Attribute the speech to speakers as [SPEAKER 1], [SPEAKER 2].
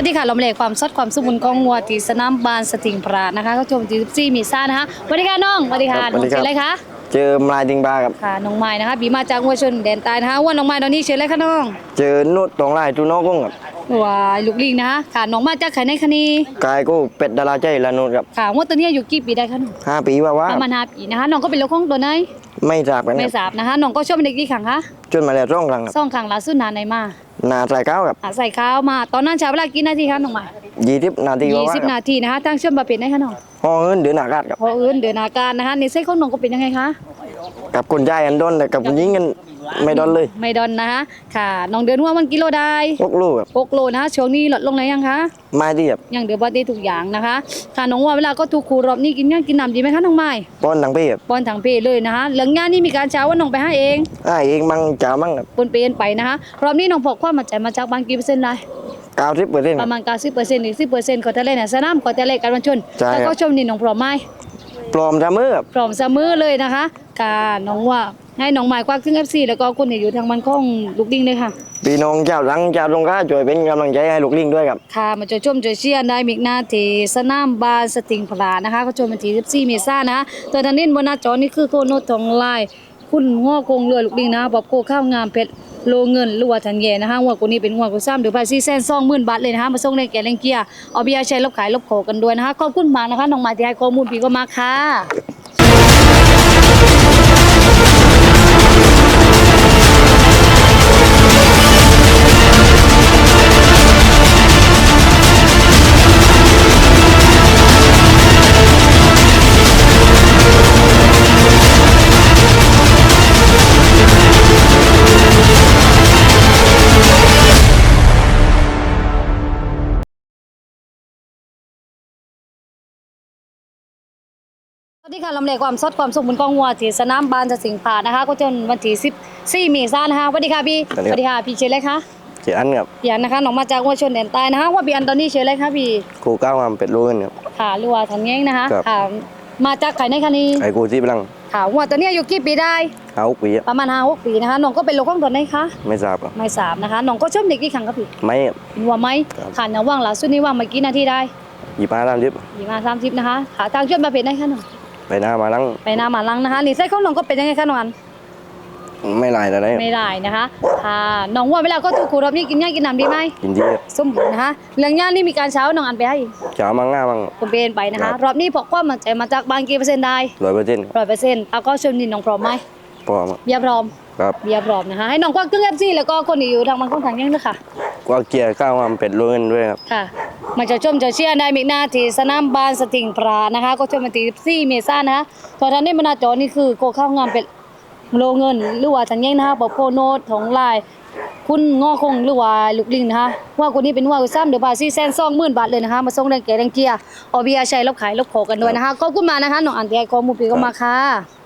[SPEAKER 1] วัสดีค่ะลมเหลกความสดความสมบูรณ์ของงัวที่สนามบานสติงพระนะคะก็ชมที่ซี่มีซ่านะคะสวัสดีค่ะน้องสวัสดีค่ะ
[SPEAKER 2] ครับ
[SPEAKER 1] น้อง
[SPEAKER 2] สวัสดีครับ
[SPEAKER 1] ชื่ออะไรคะ
[SPEAKER 2] เจอมลายดิงบาครับ
[SPEAKER 1] ค่ะน้องไม้นะคะบีมาจากงัวชนแดนใต้นะคะว่าน้องไม้ตอนนี้ชื่ออะไรคะน้อง
[SPEAKER 2] เจอนุดตรงไล่ตูโนกุ้งครับ
[SPEAKER 1] ว้ายลูกลิงนะคะค่ะน้องมาจากไข่ในคณี
[SPEAKER 2] กายกูเป็ดดาราใจละนุดครับ
[SPEAKER 1] ค่ะงัวตัวนี้อายุกี่ปีได้คะน้อง
[SPEAKER 2] ห้าปีว่าว่า
[SPEAKER 1] ประมาณห้าปีนะคะน้องก็เป็นลูกของตัวไหน
[SPEAKER 2] ไม่ทราบกันค
[SPEAKER 1] ไม่
[SPEAKER 2] รับ
[SPEAKER 1] ทราบนะคะน้องก็ชอบเป็นเด็กกี่ครั้งคะ
[SPEAKER 2] จนมาแล้วร่องรังครับ
[SPEAKER 1] ซ่องครั้งล่าสุดนานไหนมา
[SPEAKER 2] นาใส่ก้าวครับ
[SPEAKER 1] อะใส่ข้าวมา ตอนนั้นใช้เวลากี่นาทีคะน้องไม้
[SPEAKER 2] ยี่สิบนาทีว่า
[SPEAKER 1] ยี่
[SPEAKER 2] ว่า
[SPEAKER 1] สิบ
[SPEAKER 2] ค
[SPEAKER 1] นา
[SPEAKER 2] รับ
[SPEAKER 1] ทีนะคะทางเชื่อมประเภทไหนคะน้อง
[SPEAKER 2] ห้องเงินเดือนอากาศครับ
[SPEAKER 1] พออื่นเดือนอาการนะคะในเส้นของน้องก็เป็นยังไงคะ
[SPEAKER 2] กับคนใจกันโดนแต่กับคนยิงกัน ไม่โดนเลย
[SPEAKER 1] ไม่ดอนนะคะค่ะน้องเดือนว่ามันกิโลได้
[SPEAKER 2] พวกลูกครับ
[SPEAKER 1] 6โลนะคะช่วงนี้ลดลงแล้วยังคะ
[SPEAKER 2] ไม้ที่แบบ
[SPEAKER 1] ยังเดือบอดี้ทุกอย่างนะคะค่ะน้องว่าเวลาก็ถูกครูรอบนี้กินยังกินน้ำดีไหมคะน้องไม้
[SPEAKER 2] ป้อนทางพี่ครับ
[SPEAKER 1] ป้อนถังเพเลยนะคะเหลืองงานนี่มีการเช้าว่าน้องไปให้เอง
[SPEAKER 2] อ้ายเองมั่งจ่ามั่งครับ
[SPEAKER 1] ปนเปนไปนะคะรอบนี้น้องพกความมั่นใจมาจากบางกี่เปอร์เซ็นต์ได้
[SPEAKER 2] เก้าสิบเปอร์เซ็นต์
[SPEAKER 1] ประมาณ90เปอร์เซ็นต์หรือ10เปอร์เซ็นต์ก็จะเล่นในสนามก็จะเล่นการวันชน
[SPEAKER 2] ใช่ครับ
[SPEAKER 1] แล้วก็ชมนี่น้องพร้อมไหม
[SPEAKER 2] ปลอมจะมือครับ
[SPEAKER 1] พร้อมเสมอเลยนะคะค่ะน้องว่าให้น้องไม้ควักถึง FC แล้วก็คนที่อยู่ทางมันของลูกดิ้งเลยค่ะ
[SPEAKER 2] พี่น้องเจ้าหลังเจ้าตรงก้าช่วยเป็นกำลังใจให้ลูกลิงด้วยครับ
[SPEAKER 1] ค่ะมาจะชมจะเชียร์ได้มิกหนาที่สนามบาสติงพลานะคะก็ชมวันที่14เมษายนนะคะตัวทางนี้บนหน้าจอนี่คือโคโนทองลายคุณง้อคงเรือลูกดิงนะบอกโคข้าวงามเพชรโลเงินหรือว่าทันแย่นะคะหัวกูนี้เป็นหัวกูซ้ำเดือภายซีแสนสองหมื่นบาทเลยนะคะมาส่งในแก่เลงเกียร์เอาเบียร์ใช้ลบขายลบโขกันด้วยนะคะขอบคุณมากนะคะน้องมาที่ให้ข้อมูลพี่ก็มากค่ะ ค่ะลำเล็กความสดความสมบูรณ์กองวัวที่สนามบานจะสิงห์ผานะคะก็จนวันที่14เมษายนนะคะสวัสดีค่ะพี่
[SPEAKER 2] สวัสดีครับ
[SPEAKER 1] ค่ะพี่เชื่ออะไรคะ
[SPEAKER 2] เจออันครับ
[SPEAKER 1] พี่อันนะคะน้องมาจากวัวชนแดนใต้นะคะว่าพี่อันตอนนี้เชื่ออะไรคะพี่
[SPEAKER 2] กูก้าวมาเป็ดลูกเงินครับ
[SPEAKER 1] ค่ะหรือว่าทันแย้งนะคะ
[SPEAKER 2] ครับ
[SPEAKER 1] ค่ะมาจากไข่ในคันนี้
[SPEAKER 2] ไอ้กูที่พลัง
[SPEAKER 1] ค่ะวัวตัวนี้อายุกี่ปีได้
[SPEAKER 2] เอาปีครับ
[SPEAKER 1] ประมาณห้าหกปีนะคะน้องก็เป็นลูกของตัวไหนคะ
[SPEAKER 2] ไม่ทราบครับ
[SPEAKER 1] ไม่สามนะคะน้องก็ชอบเด็กกี่ครั้งครับพี่
[SPEAKER 2] ไม่ครับ
[SPEAKER 1] เป็นวัวไหม
[SPEAKER 2] ครับ
[SPEAKER 1] ค่ะน้องว่างล่าสุดนี้ว่างเมื่อกี้นาทีได้
[SPEAKER 2] หยิบมาตามทิพ
[SPEAKER 1] ยี่มาสามสิบนะคะค่ะทางเชื่อมมาเป็นได้คะน้อง
[SPEAKER 2] ไปหน้ามาลัง
[SPEAKER 1] ไปนามาลังนะคะนี่ไส้ของน้องก็เป็นยังไงคะน้องอัน
[SPEAKER 2] ไม่ลายแต่ได้
[SPEAKER 1] ไม่ได้นะคะค่ะน้องว่าเวลาก็ถูกครูรอบนี้กินหญ้ากินน้ำดีไหม
[SPEAKER 2] กินดีครับ
[SPEAKER 1] สมบูรณ์นะคะเรื่องหญ้านี่มีการเช้าน้องอันไปให้
[SPEAKER 2] จะเอามังง่ามัง
[SPEAKER 1] ผมเป็นไปนะ
[SPEAKER 2] ครั
[SPEAKER 1] คะ
[SPEAKER 2] บ
[SPEAKER 1] รอบนี้พกความมั่นใจมาจากบางกี่เปอร์เซ็นต์ได้
[SPEAKER 2] ร้อยเปอร์เซ็นต์
[SPEAKER 1] ร้อยเปอร์เซ็นต์เอาก็ชมนี่น้องพร้อมไหม
[SPEAKER 2] พร้อมครับ
[SPEAKER 1] เบียร์พร้อม
[SPEAKER 2] ครับ
[SPEAKER 1] เบียร์พร้อมนะคะให้น้องควักเครื่องเอฟซีแล้วก็คนที่อยู่ทางมันของทางยังด้วยค่ะ
[SPEAKER 2] กว่าเกียร์ก้าวมาเป็ดลูกเงินด้วยครับ
[SPEAKER 1] ค่ะมันจะชมจะเชียร์ได้มิกหน้าที่สนามบานสติงปลานะคะ ก็ชมวันที่14เมษายนนะคะตัวทางนี้บรรดาจอนี่คือโกข้าวงามเป็นโลเงินหรือว่าทันยังนะคะบอกโคโนตของลายคุณง้อคงหรือว่าลูกลิงนะคะว่าคนนี้เป็นว่าซ้ำเดี๋ยวบาซี่แซนซ่องหมื่นบาทเลยนะคะ มาส่งแรงแก่แรงเกียร์ออเบียร์ใช้ลบขายลบขอกันด้วยนะคะขอบคุณมากนะคะน้องอันที่ให้ข้อมูลพี่ก็มาค่ะ